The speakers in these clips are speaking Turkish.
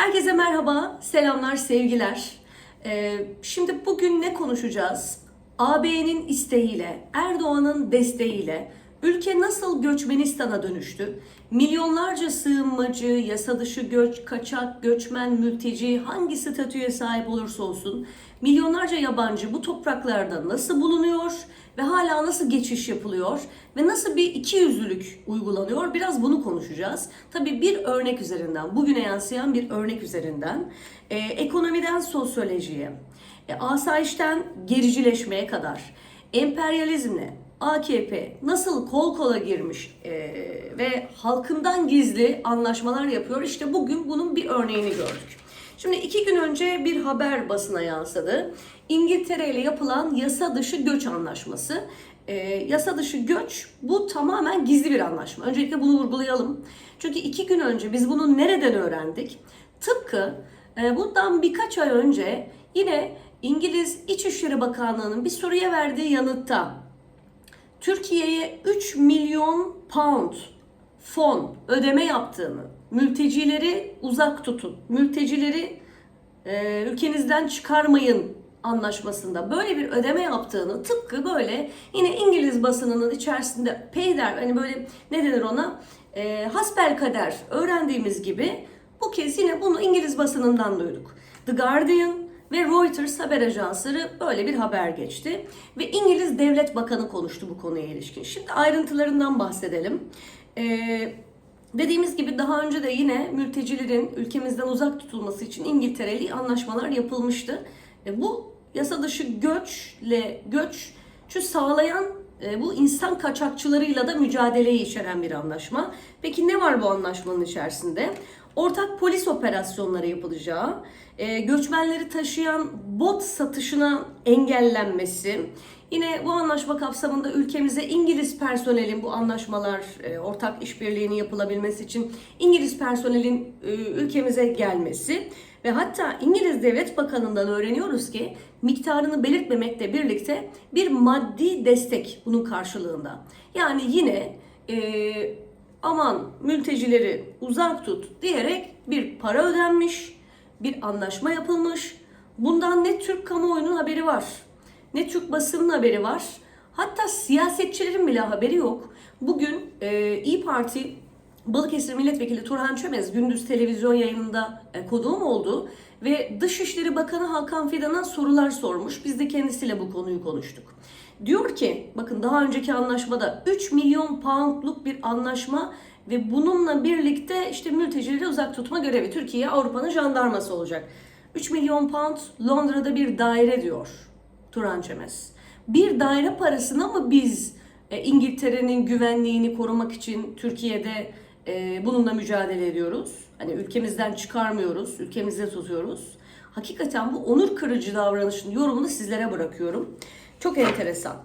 Herkese merhaba, selamlar, sevgiler. Ee, şimdi bugün ne konuşacağız? AB'nin isteğiyle, Erdoğan'ın desteğiyle ülke nasıl göçmenistan'a dönüştü? Milyonlarca sığınmacı, yasa dışı göç, kaçak, göçmen, mülteci hangi statüye sahip olursa olsun milyonlarca yabancı bu topraklarda nasıl bulunuyor ve hala nasıl geçiş yapılıyor ve nasıl bir ikiyüzlülük uygulanıyor biraz bunu konuşacağız. Tabii bir örnek üzerinden, bugüne yansıyan bir örnek üzerinden e, ekonomiden sosyolojiye, e, asayişten gericileşmeye kadar, emperyalizmle, AKP nasıl kol kola girmiş e, ve halkından gizli anlaşmalar yapıyor işte bugün bunun bir örneğini gördük. Şimdi iki gün önce bir haber basına yansıdı. İngiltere ile yapılan yasa dışı göç anlaşması. Ee, yasa dışı göç bu tamamen gizli bir anlaşma. Öncelikle bunu vurgulayalım. Çünkü iki gün önce biz bunu nereden öğrendik? Tıpkı e, bundan birkaç ay önce yine İngiliz İçişleri Bakanlığı'nın bir soruya verdiği yanıtta Türkiye'ye 3 milyon pound fon ödeme yaptığını, mültecileri uzak tutun, mültecileri e, ülkenizden çıkarmayın anlaşmasında böyle bir ödeme yaptığını tıpkı böyle yine İngiliz basınının içerisinde peyder hani böyle ne denir ona e, hasbel kader öğrendiğimiz gibi bu kez yine bunu İngiliz basınından duyduk. The Guardian ve Reuters haber ajansları böyle bir haber geçti. Ve İngiliz Devlet Bakanı konuştu bu konuya ilişkin. Şimdi ayrıntılarından bahsedelim. Ee, dediğimiz gibi daha önce de yine mültecilerin ülkemizden uzak tutulması için İngiltere'li anlaşmalar yapılmıştı. E, bu yasa dışı göçle göçü sağlayan e, bu insan kaçakçılarıyla da mücadeleyi içeren bir anlaşma. Peki ne var bu anlaşmanın içerisinde? Ortak polis operasyonları yapılacağı, e, göçmenleri taşıyan bot satışına engellenmesi, yine bu anlaşma kapsamında ülkemize İngiliz personelin bu anlaşmalar, e, ortak işbirliğinin yapılabilmesi için İngiliz personelin e, ülkemize gelmesi ve hatta İngiliz Devlet Bakanı'ndan öğreniyoruz ki miktarını belirtmemekle birlikte bir maddi destek bunun karşılığında. Yani yine e, aman mültecileri uzak tut diyerek bir para ödenmiş, bir anlaşma yapılmış. Bundan ne Türk kamuoyunun haberi var, ne Türk basının haberi var. Hatta siyasetçilerin bile haberi yok. Bugün e, İyi Parti Balıkesir Milletvekili Turhan Çömez gündüz televizyon yayınında e, konuğum oldu ve Dışişleri Bakanı Hakan Fidan'a sorular sormuş. Biz de kendisiyle bu konuyu konuştuk. Diyor ki bakın daha önceki anlaşmada 3 milyon poundluk bir anlaşma ve bununla birlikte işte mültecileri uzak tutma görevi Türkiye Avrupa'nın jandarması olacak. 3 milyon pound Londra'da bir daire diyor Turan Çemez. Bir daire parasına mı biz e, İngiltere'nin güvenliğini korumak için Türkiye'de e, bununla mücadele ediyoruz? Hani ülkemizden çıkarmıyoruz, ülkemizde tutuyoruz. Hakikaten bu onur kırıcı davranışın yorumunu sizlere bırakıyorum. Çok enteresan.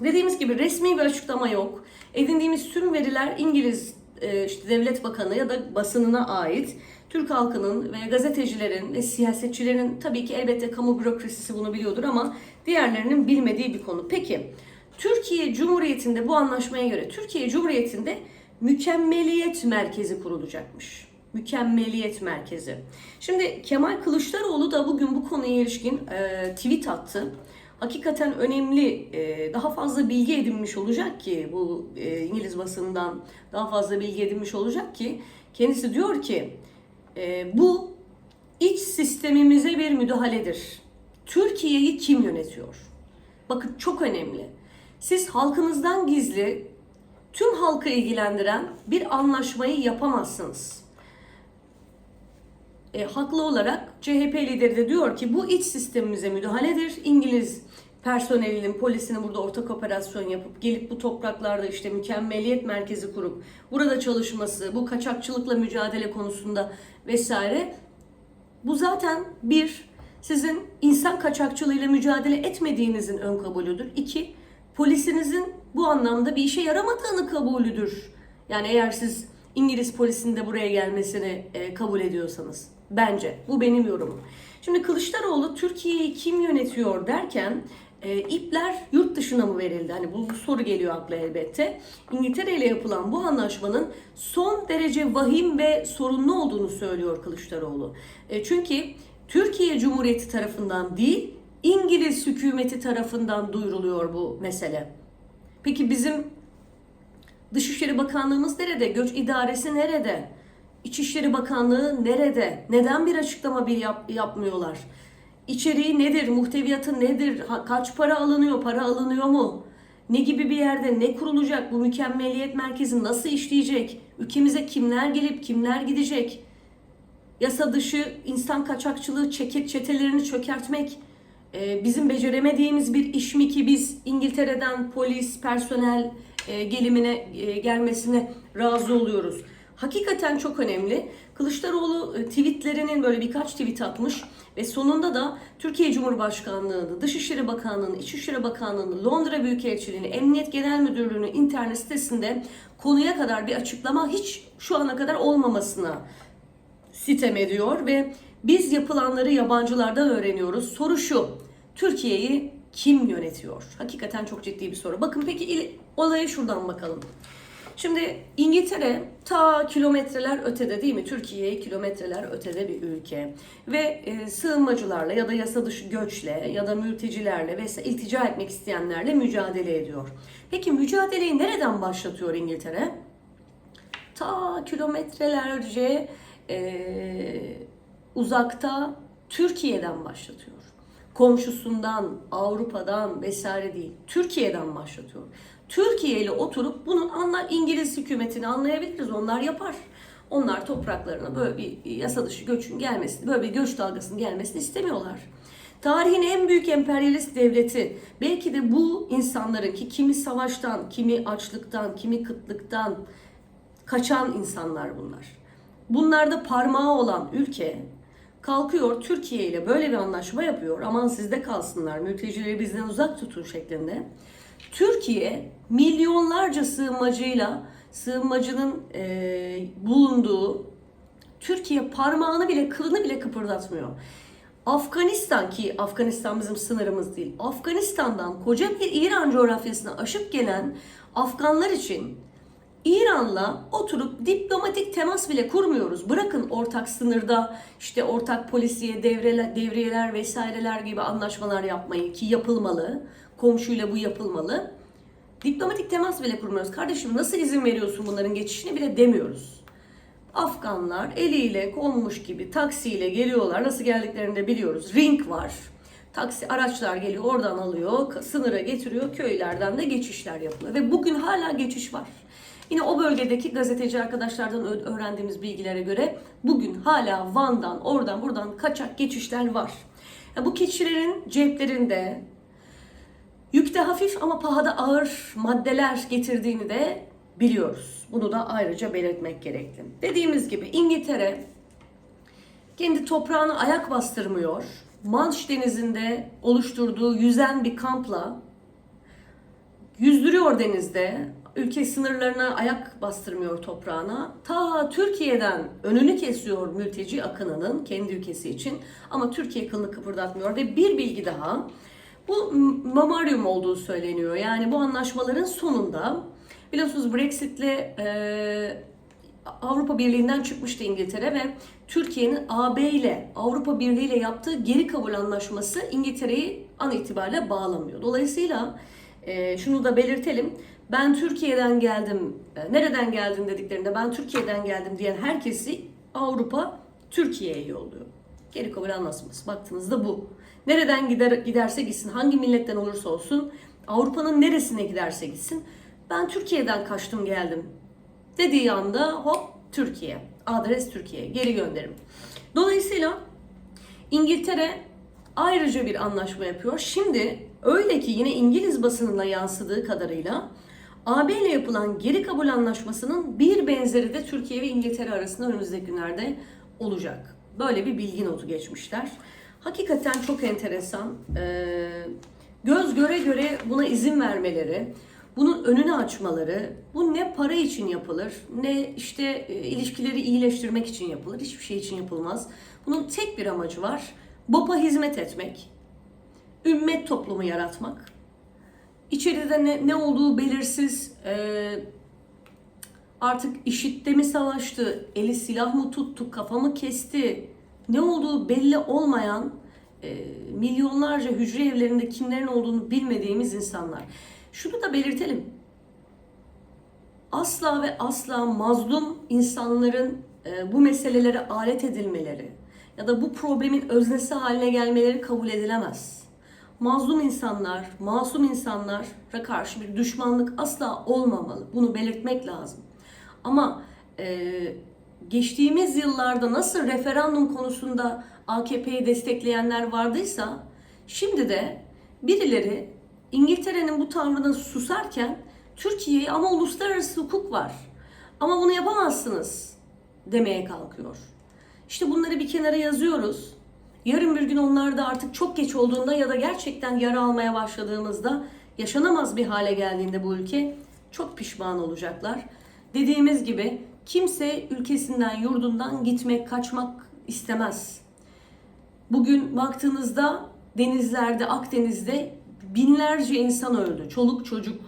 Dediğimiz gibi resmi bir açıklama yok. Edindiğimiz tüm veriler İngiliz e, işte devlet bakanı ya da basınına ait. Türk halkının ve gazetecilerin ve siyasetçilerin tabii ki elbette kamu bürokrasisi bunu biliyordur ama diğerlerinin bilmediği bir konu. Peki Türkiye Cumhuriyeti'nde bu anlaşmaya göre Türkiye Cumhuriyeti'nde mükemmeliyet merkezi kurulacakmış. Mükemmeliyet merkezi. Şimdi Kemal Kılıçdaroğlu da bugün bu konuya ilişkin e, tweet attı hakikaten önemli, e, daha fazla bilgi edinmiş olacak ki bu e, İngiliz basından daha fazla bilgi edinmiş olacak ki kendisi diyor ki e, bu iç sistemimize bir müdahaledir. Türkiye'yi kim yönetiyor? Bakın çok önemli. Siz halkınızdan gizli tüm halkı ilgilendiren bir anlaşmayı yapamazsınız e, haklı olarak CHP lideri de diyor ki bu iç sistemimize müdahaledir. İngiliz personelinin, polisinin burada ortak operasyon yapıp gelip bu topraklarda işte mükemmeliyet merkezi kurup burada çalışması, bu kaçakçılıkla mücadele konusunda vesaire bu zaten bir sizin insan kaçakçılığıyla mücadele etmediğinizin ön kabulüdür. İki, polisinizin bu anlamda bir işe yaramadığını kabulüdür. Yani eğer siz İngiliz polisinin de buraya gelmesini e, kabul ediyorsanız. Bence. Bu benim yorumum. Şimdi Kılıçdaroğlu Türkiye'yi kim yönetiyor derken e, ipler yurt dışına mı verildi? Hani bu soru geliyor akla elbette. İngiltere ile yapılan bu anlaşmanın son derece vahim ve sorunlu olduğunu söylüyor Kılıçdaroğlu. E, çünkü Türkiye Cumhuriyeti tarafından değil, İngiliz hükümeti tarafından duyuruluyor bu mesele. Peki bizim Dışişleri Bakanlığımız nerede? Göç İdaresi nerede? İçişleri Bakanlığı nerede? Neden bir açıklama bir yap- yapmıyorlar? İçeriği nedir? Muhteviyatı nedir? Kaç para alınıyor? Para alınıyor mu? Ne gibi bir yerde ne kurulacak? Bu mükemmeliyet merkezi nasıl işleyecek? Ülkemize kimler gelip kimler gidecek? Yasa dışı insan kaçakçılığı çeket çetelerini çökertmek e, bizim beceremediğimiz bir iş mi ki biz İngiltere'den polis, personel e, gelimine e, gelmesine razı oluyoruz. Hakikaten çok önemli. Kılıçdaroğlu e, tweetlerinin böyle birkaç tweet atmış ve sonunda da Türkiye Cumhurbaşkanlığı'nı, Dışişleri Bakanlığı'nı, İçişleri Bakanlığı'nı, Londra Büyükelçiliğini, Emniyet Genel Müdürlüğü'nü internet sitesinde konuya kadar bir açıklama hiç şu ana kadar olmamasına sitem ediyor ve biz yapılanları yabancılardan öğreniyoruz. Soru şu, Türkiye'yi kim yönetiyor? Hakikaten çok ciddi bir soru. Bakın peki olaya şuradan bakalım. Şimdi İngiltere ta kilometreler ötede değil mi? Türkiye'ye kilometreler ötede bir ülke. Ve e, sığınmacılarla ya da yasa dışı göçle ya da mültecilerle vesaire iltica etmek isteyenlerle mücadele ediyor. Peki mücadeleyi nereden başlatıyor İngiltere? ta kilometrelerce e, uzakta Türkiye'den başlatıyor. Komşusundan, Avrupa'dan vesaire değil. Türkiye'den başlatıyor. Türkiye ile oturup bunun anla İngiliz hükümetini anlayabiliriz. Onlar yapar. Onlar topraklarına böyle bir yasa dışı göçün gelmesini, böyle bir göç dalgasının gelmesini istemiyorlar. Tarihin en büyük emperyalist devleti belki de bu insanların ki kimi savaştan, kimi açlıktan, kimi kıtlıktan, kaçan insanlar bunlar. Bunlarda parmağı olan ülke kalkıyor Türkiye ile böyle bir anlaşma yapıyor. Aman sizde kalsınlar, mültecileri bizden uzak tutun şeklinde. Türkiye milyonlarca sığınmacıyla sığınmacının eee, bulunduğu Türkiye parmağını bile kılını bile kıpırdatmıyor. Afganistan ki Afganistan bizim sınırımız değil. Afganistan'dan koca bir İran coğrafyasına aşıp gelen Afganlar için İran'la oturup diplomatik temas bile kurmuyoruz. Bırakın ortak sınırda işte ortak polisiye devreler, devriyeler vesaireler gibi anlaşmalar yapmayı ki yapılmalı. Komşuyla bu yapılmalı. Diplomatik temas bile kurmuyoruz. Kardeşim nasıl izin veriyorsun bunların geçişine bile demiyoruz. Afganlar eliyle konmuş gibi taksiyle geliyorlar. Nasıl geldiklerini de biliyoruz. Ring var. Taksi araçlar geliyor oradan alıyor, sınıra getiriyor, köylerden de geçişler yapılıyor. Ve bugün hala geçiş var. Yine o bölgedeki gazeteci arkadaşlardan öğrendiğimiz bilgilere göre bugün hala Van'dan, oradan buradan kaçak geçişler var. Ya bu kişilerin ceplerinde yükte hafif ama pahada ağır maddeler getirdiğini de biliyoruz. Bunu da ayrıca belirtmek gerekli. Dediğimiz gibi İngiltere kendi toprağına ayak bastırmıyor. Manş denizinde oluşturduğu yüzen bir kampla yüzdürüyor denizde. Ülke sınırlarına ayak bastırmıyor toprağına. Ta Türkiye'den önünü kesiyor mülteci akınının kendi ülkesi için. Ama Türkiye kılını kıpırdatmıyor. Ve bir bilgi daha. Bu mamaryum olduğu söyleniyor. Yani bu anlaşmaların sonunda biliyorsunuz Brexit'le e, Avrupa Birliği'nden çıkmıştı İngiltere ve Türkiye'nin AB ile Avrupa Birliği ile yaptığı geri kabul anlaşması İngiltere'yi an itibariyle bağlamıyor. Dolayısıyla e, şunu da belirtelim. Ben Türkiye'den geldim, e, nereden geldin dediklerinde ben Türkiye'den geldim diyen herkesi Avrupa Türkiye'ye yolluyor. Geri kabul anlaşması baktığınızda bu. Nereden gider, giderse gitsin, hangi milletten olursa olsun, Avrupa'nın neresine giderse gitsin. Ben Türkiye'den kaçtım geldim dediği anda hop Türkiye. Adres Türkiye. Geri gönderim. Dolayısıyla İngiltere ayrıca bir anlaşma yapıyor. Şimdi öyle ki yine İngiliz basınına yansıdığı kadarıyla AB ile yapılan geri kabul anlaşmasının bir benzeri de Türkiye ve İngiltere arasında önümüzdeki günlerde olacak. Böyle bir bilgi notu geçmişler. Hakikaten çok enteresan. Ee, göz göre göre buna izin vermeleri, bunun önünü açmaları, bu ne para için yapılır, ne işte e, ilişkileri iyileştirmek için yapılır, hiçbir şey için yapılmaz. Bunun tek bir amacı var, BOP'a hizmet etmek. Ümmet toplumu yaratmak. İçeride ne, ne olduğu belirsiz, e, artık işitte mi savaştı, eli silah mı tuttu, kafa mı kesti, ne olduğu belli olmayan e, milyonlarca hücre evlerinde kimlerin olduğunu bilmediğimiz insanlar. Şunu da belirtelim. Asla ve asla mazlum insanların e, bu meselelere alet edilmeleri ya da bu problemin öznesi haline gelmeleri kabul edilemez. Mazlum insanlar, masum insanlara karşı bir düşmanlık asla olmamalı. Bunu belirtmek lazım. Ama e, geçtiğimiz yıllarda nasıl referandum konusunda AKP'yi destekleyenler vardıysa şimdi de birileri İngiltere'nin bu tavrını susarken Türkiye'yi ama uluslararası hukuk var. Ama bunu yapamazsınız demeye kalkıyor. İşte bunları bir kenara yazıyoruz. Yarın bir gün onlar da artık çok geç olduğunda ya da gerçekten yara almaya başladığımızda yaşanamaz bir hale geldiğinde bu ülke çok pişman olacaklar. Dediğimiz gibi kimse ülkesinden, yurdundan gitmek, kaçmak istemez. Bugün baktığınızda denizlerde, Akdeniz'de binlerce insan öldü. Çoluk çocuk.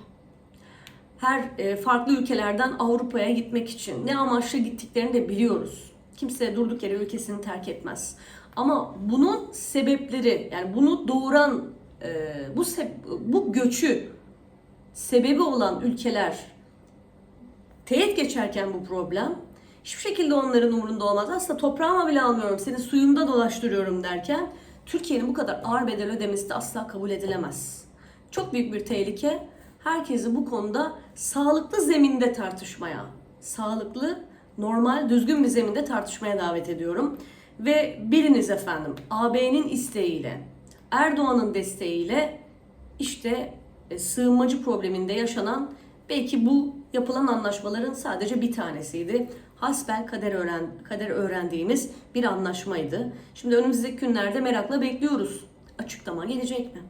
Her e, farklı ülkelerden Avrupa'ya gitmek için ne amaçla gittiklerini de biliyoruz. Kimse durduk yere ülkesini terk etmez. Ama bunun sebepleri yani bunu doğuran e, bu bu göçü sebebi olan ülkeler teğet geçerken bu problem hiçbir şekilde onların umurunda olmaz. Aslında toprağıma bile almıyorum, seni suyumda dolaştırıyorum derken Türkiye'nin bu kadar ağır bedel ödemesi de asla kabul edilemez. Çok büyük bir tehlike. Herkesi bu konuda sağlıklı zeminde tartışmaya, sağlıklı, normal, düzgün bir zeminde tartışmaya davet ediyorum. Ve biriniz efendim AB'nin isteğiyle, Erdoğan'ın desteğiyle işte e, sığınmacı probleminde yaşanan belki bu yapılan anlaşmaların sadece bir tanesiydi. Hasbel kader, öğren, kader öğrendiğimiz bir anlaşmaydı. Şimdi önümüzdeki günlerde merakla bekliyoruz. Açıklama gelecek mi?